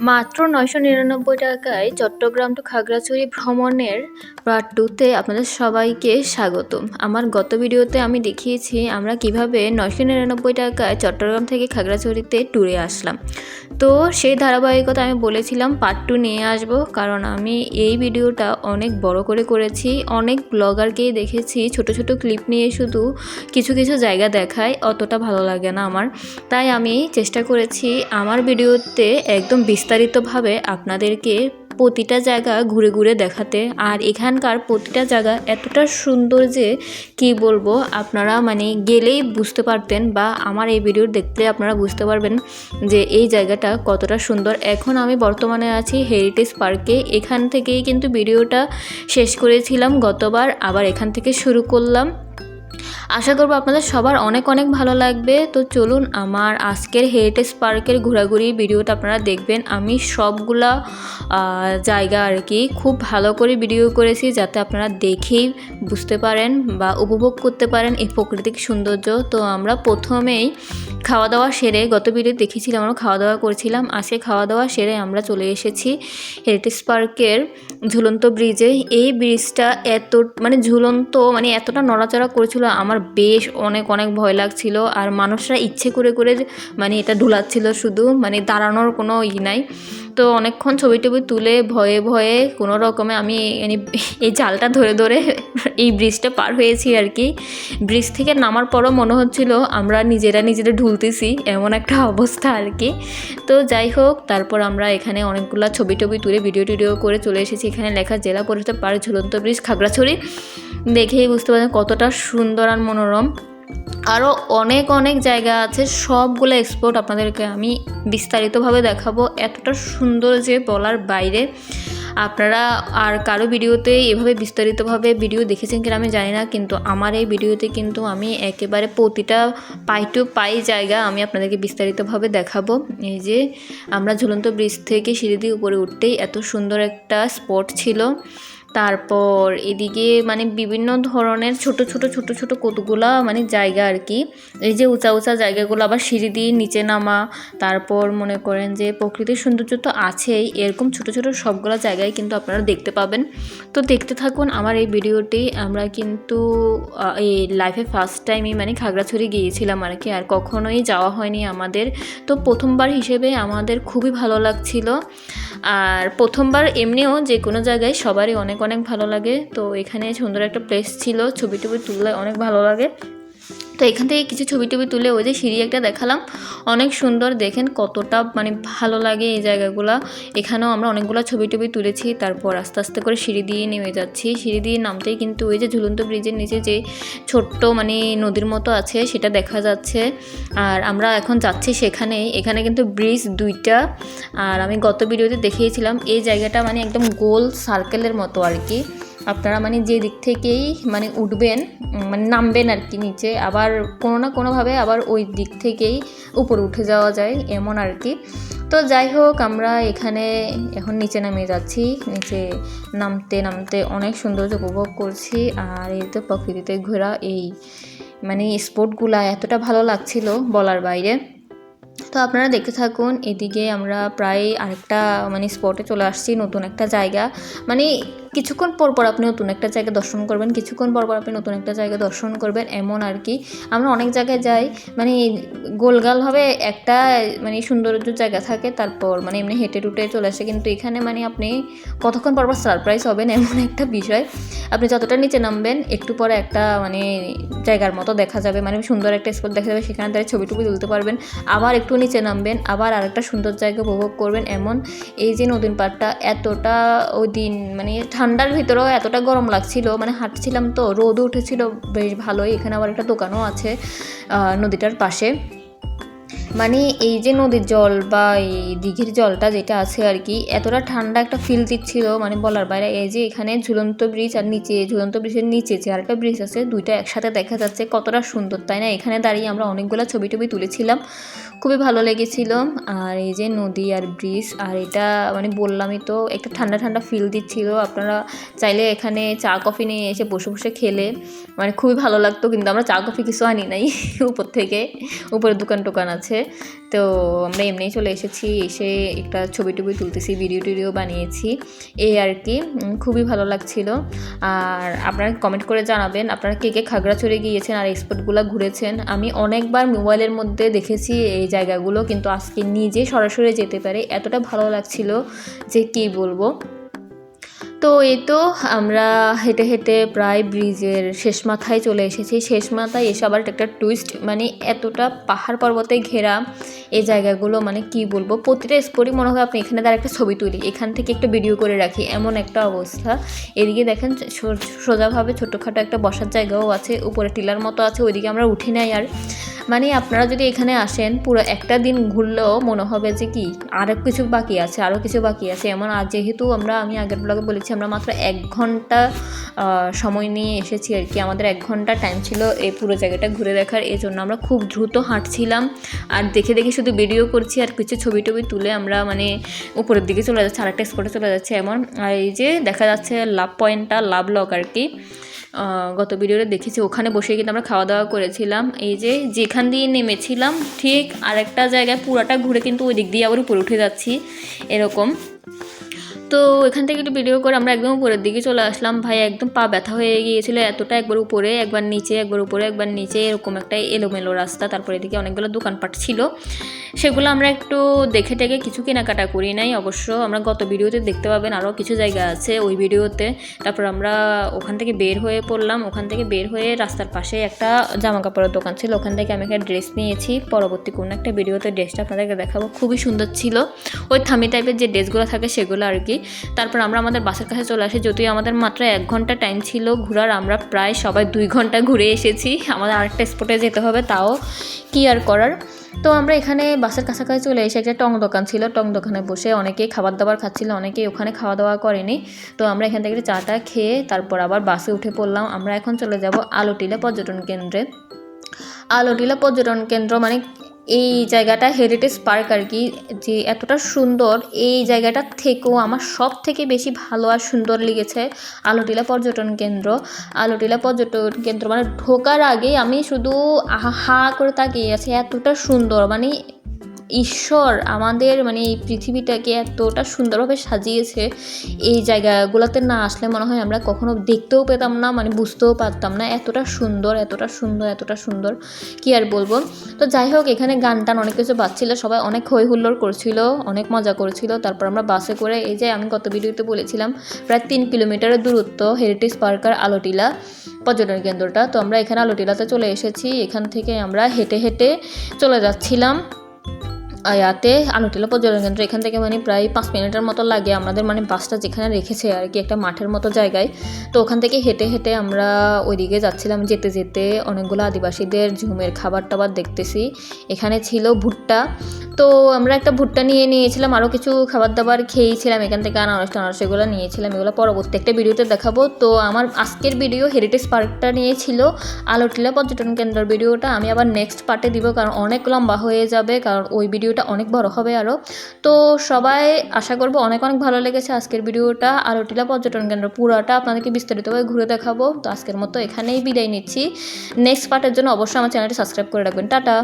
মাত্র নয়শো নিরানব্বই টাকায় চট্টগ্রাম টু খাগড়াছড়ি ভ্রমণের পার্ট টুতে আপনাদের সবাইকে স্বাগতম। আমার গত ভিডিওতে আমি দেখিয়েছি আমরা কীভাবে নয়শো নিরানব্বই টাকায় চট্টগ্রাম থেকে খাগড়াছড়িতে ট্যুরে আসলাম। তো সেই ধারাবাহিকতা আমি বলেছিলাম পার্ট টু নিয়ে আসব, কারণ আমি এই ভিডিওটা অনেক বড় করে করেছি। অনেক ব্লগারকেই দেখেছি, ছোট ছোট ক্লিপ নিয়ে শুধু কিছু কিছু জায়গা দেখায়, অতটা ভালো লাগে না আমার। তাই আমি চেষ্টা করেছি আমার ভিডিওতে একদম বিস্তারিতভাবে আপনাদেরকে প্রতিটা জায়গা ঘুরে ঘুরে দেখাতে, আর এখানকার প্রতিটা জায়গা এতটা সুন্দর যে কি বলব, আপনারা মানে গেলেই বুঝতে পারতেন বা আমার এই ভিডিও দেখলে আপনারা বুঝতে পারবেন যে এই জায়গাটা কতটা সুন্দর। এখন আমি বর্তমানে আছি হেরিটেজ পার্কে এখান থেকেই কিন্তু ভিডিওটা শেষ করেছিলাম, গতবার আবার এখান থেকে শুরু করলাম। আশা করব আপনাদের সবার অনেক অনেক ভালো লাগবে। তো চলুন আমার আজকের হেরিটেজ পার্কের ঘোরাঘুরি ভিডিওটা আপনারা দেখবেন। আমি সবগুলা জায়গা আর কি খুব ভালো করে ভিডিও করেছি যাতে আপনারা দেখেই বুঝতে পারেন বা উপভোগ করতে পারেন এই প্রাকৃতিক সৌন্দর্য। তো আমরা প্রথমেই খাওয়া দাওয়া সেরে গত ভিডিও দেখেছিলাম, আমরা খাওয়া দাওয়া করেছিলাম। আজকে খাওয়া দাওয়া সেরে আমরা চলে এসেছি হেরিটেজ পার্কের ঝুলন্ত ব্রিজে এই ব্রিজটা এত মানে ঝুলন্ত মানে এতটা নড়াচড়া করেছিল আমার বেশ অনেক অনেক ভয় লাগছিল। আর মানুষরা ইচ্ছে করে করে মানে এটা ঢুলাচ্ছিল শুধু। মানে দাঁড়ানোর কোনো ই নাই। তো অনেকক্ষণ ছবি টবি তুলে ভয়ে ভয়ে কোনো রকমে আমি এই জালটা ধরে ধরে এই ব্রিজটা পার হয়েছি আর কি। ব্রিজ থেকে নামার পরও মনে হচ্ছিল আমরা নিজেরা নিজেরা ঢুলতেছি, এমন একটা অবস্থা আর কি। তো যাই হোক, তারপর আমরা এখানে অনেকগুলো ছবি টবি তুলে ভিডিও টিডিও করে চলে এসেছি। এখানে লেখা জেলা পরিষদ পার্ক ঝুলন্ত ব্রিজ, খাগড়াছড়ি। দেখেই বুঝতে পারছেন কতটা সুন্দর আর মনোরম। আরও অনেক অনেক জায়গা আছে, সবগুলো এক্সপোর্ট আপনাদেরকে আমি বিস্তারিতভাবে দেখাবো। এতটা সুন্দর যে বলার বাইরে, আপনারা আর কারও ভিডিওতে এভাবে বিস্তারিতভাবে ভিডিও দেখেছেন কিনা আমি জানি না, কিন্তু আমার এই ভিডিওতে কিন্তু আমি একেবারে প্রতিটা পাই টু পাই জায়গা আমি আপনাদেরকে বিস্তারিতভাবে দেখাবো। এই যে, আমরা ঝুলন্ত ব্রিজ থেকে সিঁড়ি দিয়ে উপরে উঠতেই এত সুন্দর একটা স্পট ছিল। তারপর এদিকে মানে বিভিন্ন ধরনের ছোট ছোট ছোট ছোট কতগুলা মানে জায়গা আর কি। এই যে উঁচা উঁচা জায়গাগুলো আবার সিঁড়ি দিয়ে নিচে নামা, তারপর মনে করেন যে প্রকৃতির সৌন্দর্য তো আছেই, এরকম ছোট ছোট সবগুলো জায়গায় কিন্তু আপনারা দেখতে পাবেন। তো দেখতে থাকুন আমার এই ভিডিওটি, আমরা কিন্তু এই লাইফে ফার্স্ট টাইমই মানে খাগড়াছড়ি গিয়েছিলাম আর কি, আর কখনোই যাওয়া হয়নি আমাদের। তো প্রথমবার হিসেবে আমাদের খুবই ভালো লাগছিল। আর প্রথমবার এমনিও যে কোনো জায়গায় সবারই অনেক অনেক ভালো লাগে। তো এখানে সুন্দর একটা প্লেস ছিল। ছবি টবি তুললে অনেক ভালো লাগে। তো এখান থেকে কিছু ছবি টবি তুলে ওই যে সিঁড়ি একটা দেখালাম। অনেক সুন্দর, দেখেন কতটা মানে ভালো লাগে এই জায়গাগুলো। এখানেও আমরা অনেকগুলো ছবি টবি তুলেছি, তারপর আস্তে আস্তে করে সিঁড়ি দিয়ে নেমে যাচ্ছি। সিঁড়ি দিয়ে নামতেই কিন্তু ওই যে ঝুলন্ত ব্রিজের নিচে যে ছোট্ট মানে নদীর মতো আছে, সেটা দেখা যাচ্ছে। আর আমরা এখন যাচ্ছি সেখানেই। এখানে কিন্তু ব্রিজ দুইটা। আর আমি গত ভিডিওতে দেখিয়েছিলাম, এই জায়গাটা মানে একদম গোল সার্কেলের মতো আর কি। আপনারা মানে যে দিক থেকেই মানে উঠবেন মানে নামবেন আর কি নিচে, আবার কোনো না কোনোভাবে আবার ওই দিক থেকেই উপরে উঠে যাওয়া যায়, এমন আর কি। তো যাই হোক, আমরা এখানে এখন নিচে নামে যাচ্ছি, নিচে নামতে নামতে অনেক সৌন্দর্য উপভোগ করছি, আর এই তো প্রকৃতিতে ঘোরা এই মানে স্পোর্টগুলা এতটা ভালো লাগছিল বলার বাইরে। তো আপনারা দেখতে থাকুন, এদিকে আমরা প্রায় আরেকটা মানে স্পটে চলে আসছি, নতুন একটা জায়গা। মানে কিছুক্ষণ পর পর আপনি নতুন একটা জায়গা দর্শন করবেন, কিছুক্ষণ পর পর আপনি নতুন একটা জায়গা দর্শন করবেন, এমন আর কি। আমরা অনেক জায়গায় যাই মানে গোলগালভাবে একটা মানে সৌন্দর্য জায়গা থাকে, তারপর মানে এমনি হেঁটে টুটে চলে আসে, কিন্তু এখানে মানে আপনি কতক্ষণ পর পর সারপ্রাইজ হবেন, এমন একটা বিষয়। আপনি যতটা নিচে নামবেন, একটু পরে একটা মানে জায়গার মতো দেখা যাবে মানে সুন্দর একটা স্পট দেখা যাবে, সেখানে দাঁড়িয়ে ছবি তুলতে পারবেন। আবার একটু নিচে নামবেন, আবার আরেকটা সুন্দর জায়গা উপভোগ করবেন। এমন এই যে নদীর পাড়টা, এতটা ওই দিন মানে ঠান্ডার ভিতরেও এতটা গরম লাগছিল মানে হাঁটছিলাম তো রোদ উঠেছিল, বেশ ভালোই। এখানে আবার একটা দোকানও আছে নদীটার পাশে। মানে এই যে নদীর জল বা এই দিঘির জলটা যেটা আছে আর কি, এতটা ঠান্ডা একটা ফিল দিচ্ছিল মানে বলার বাইরে এই যে এখানে ঝুলন্ত ব্রিজ আর নিচে, ঝুলন্ত ব্রিজের নিচে যে আরেকটা ব্রিজ আছে, দুইটা একসাথে দেখা যাচ্ছে, কতটা সুন্দর, তাই না? এখানে দাঁড়িয়ে আমরা অনেকগুলো ছবি টবি তুলেছিলাম, খুবই ভালো লেগেছিল। আর এই যে নদী আর ব্রিজ আর এটা মানে বললামই তো, একটা ঠান্ডা ঠান্ডা ফিল দিচ্ছিল। আপনারা চাইলে এখানে চা কফি নিয়ে এসে বসে বসে খেলে মানে খুবই ভালো লাগতো, কিন্তু আমরা চা কফি কিছু আনি নাই, উপর থেকে উপরে দোকান টোকান আছে। তো আমরা এমনিই চলে এসেছি, এসে একটা ছবি টবি তুলতেছি ভিডিও টিডিও বানিয়েছি। এই আর কি খুবই ভালো লাগছিল। আর আপনারা কমেন্ট করে জানাবেন, আপনারা কে কে খাগড়াছড়ি গিয়েছেন আর এক্সপোর্টগুলো ঘুরেছেন? আমি অনেকবার মোবাইলের মধ্যে দেখেছি এই জায়গাগুলো, কিন্তু আজকে নিজে সরাসরি যেতে পারে এতটা ভালো লাগছিল যে কী বলব। তো এই তো আমরা হেঁটে হেঁটে প্রায় ব্রিজের শেষ মাথায় চলে এসেছি। শেষ মাথায় এসে আবার একটা টুইস্ট মানে এতটা পাহাড় পর্বতে ঘেরা এই জায়গাগুলো মানে কি বলব, প্রতিটা স্পটই মনে হয় আপনি এখানে তার একটা ছবি তুলি, এখান থেকে একটা ভিডিও করে রাখি, এমন একটা অবস্থা। এদিকে দেখেন সোজাভাবে ছোটোখাটো একটা বসার জায়গাও আছে, উপরে টিলার মতো আছে, ওইদিকে আমরা উঠি নাই আর। মানে আপনারা যদি এখানে আসেন, পুরো একটা দিন ঘুরলেও মনে হবে যে কি আরও কিছু বাকি আছে আরও কিছু বাকি আছে। এমন আর যেহেতু আমরা, আমি আগের ব্লগে বলেছি আমরা মাত্র এক ঘণ্টা সময় নিয়ে এসেছি আর কি। আমাদের এক ঘণ্টা টাইম ছিল এই পুরো জায়গাটা ঘুরে দেখার, এই জন্য আমরা খুব দ্রুত হাঁটছিলাম। আর দেখে দেখে শুধু ভিডিও করছি আর কিছু ছবি টবি তুলে আমরা মানে উপরের দিকে চলে যাচ্ছি, আরেকটা স্পটে চলে যাচ্ছে এমন। আর এই যে দেখা যাচ্ছে লাভ পয়েন্টটা লাভ লক আর কি। গত ভিডিওতে দেখেছি, ওখানে বসে কিন্তু আমরা খাওয়া দাওয়া করেছিলাম। এই যে যেখান দিয়ে নেমেছিলাম, ঠিক আরেকটা জায়গায় পুরাটা ঘুরে কিন্তু ওই দিক দিয়ে আবার উপরে উঠে যাচ্ছি, এরকম। তো এখান থেকে একটু ভিডিও করে আমরা একদম উপরের দিকে চলে আসলাম। ভাই, একদম পা ব্যথা হয়ে গিয়েছিল, এতটা একবার উপরে, একবার নিচে, একবার উপরে, একবার নিচে, এরকম একটা এলোমেলো রাস্তা। তারপরে এদিকে অনেকগুলো দোকানপাট ছিল। সেগুলো আমরা একটু দেখে টেকে কিছু কেনাকাটা করি নাই। অবশ্য আমরা গত ভিডিওতে দেখতে পাবেন আরও কিছু জায়গা আছে ওই ভিডিওতে। তারপর আমরা ওখান থেকে বের হয়ে পড়লাম। ওখান থেকে বের হয়ে রাস্তার পাশে একটা জামা কাপড়ের দোকান ছিল। ওখান থেকে আমি একটা ড্রেস নিয়েছি। পরবর্তী কোনো একটা ভিডিওতে ড্রেসটা আপনাদেরকে দেখাবো। খুবই সুন্দর ছিল। ওই থামি টাইপের যে ড্রেসগুলো থাকে সেগুলো আর কি তারপর আমরা আমাদের বাসের কাছে চলে আসি, যদিও আমাদের মাত্র এক ঘণ্টা টাইম ছিল ঘোরার, আমরা প্রায় সবাই দুই ঘণ্টা ঘুরে এসেছি। আমাদের আরেকটা স্পটে যেতে হবে, তাও কি আর করার? তো আমরা এখানে বাসের কাছাকাছি চলে এসে একটা টং দোকান ছিল, টং দোকানে বসে অনেকেই খাবার দাবার খাচ্ছিল অনেকেই ওখানে খাওয়া দাওয়া করেনি। তো আমরা এখান থেকে চাটা খেয়ে তারপর আবার বাসে উঠে পড়লাম। আমরা এখন চলে যাব আলোটিলা পর্যটন কেন্দ্রে। আলোটিলা পর্যটন কেন্দ্র মানে এই জায়গাটা হেরিটেজ পার্ক আর কি যে এতটা সুন্দর, এই জায়গাটা থেকেও আমার সব থেকে বেশি ভালো আর সুন্দর লেগেছে আলোটিলা পর্যটন কেন্দ্র। আলোটিলা পর্যটন কেন্দ্র মানে ঢোকার আগে আমি শুধু হা করে তাকিয়ে আছি, এতটা সুন্দর মানে ঈশ্বর আমাদের মানে এই পৃথিবীটাকে এতটা সুন্দরভাবে সাজিয়েছে, এই জায়গাগুলোতে না আসলে মনে হয় আমরা কখনো দেখতেও পেতাম না মানে বুঝতেও পারতাম না এতটা সুন্দর এতটা সুন্দর এতটা সুন্দর। কি আর বলব? তো যাই হোক, এখানে গান টান অনেক কিছু বাজছিল, সবাই অনেক হই হুল্লোড় করছিল, অনেক মজা করছিল। তারপর আমরা বাসে করে, এই যে আমি গত ভিডিওতে বলেছিলাম, প্রায় তিন কিলোমিটারের দূরত্ব হেরিটেজ পার্ক আর আলোটিলা পর্যটন কেন্দ্রটা। তো আমরা এখানে আলোটিলাতে চলে এসেছি, এখান থেকে আমরা হেঁটে হেঁটে চলে যাচ্ছিলাম। ইয়াতে আলোটিলা পর্যটন কেন্দ্র, এখান থেকে মানে প্রায় পাঁচ মিনিটের মতো লাগে আমাদের মানে বাসটা যেখানে রেখেছে আর কি, একটা মাঠের মতো জায়গায়। তো ওখান থেকে হেঁটে হেঁটে আমরা ওইদিকে যাচ্ছিলাম, যেতে যেতে অনেকগুলো আদিবাসীদের ঝুমের খাবার টাবার দেখতেছি। এখানে ছিল ভুট্টা। তো আমরা একটা ভুট্টা নিয়ে নিয়েছিলাম আরও কিছু খাবার দাবার খেয়েছিলাম এখান থেকে, আনারস টানারস এগুলো নিয়েছিলাম, এগুলো পরবর্তী একটা ভিডিওতে দেখাবো। তো আমার আজকের ভিডিও হেরিটেজ পার্কটা নিয়েছিল আলোটিলা পর্যটন কেন্দ্রের ভিডিওটা। আমি আবার নেক্সট পার্টে দিব, কারণ অনেক লম্বা হয়ে যাবে, কারণ ওই ভিডিওটা অনেক বড় হবে আরও তো সবাই আশা করব অনেক অনেক ভালো লেগেছে আজকের ভিডিওটা। আর ওটিলা পর্যটন কেন্দ্র পুরোটা আপনাদেরকে বিস্তারিতভাবে ঘুরে দেখাবো। তো আজকের মতো এখানেই বিদায় নিচ্ছি। নেক্সট পার্টের জন্য অবশ্যই আমার চ্যানেলটি সাবস্ক্রাইব করে রাখবেন। টাটা!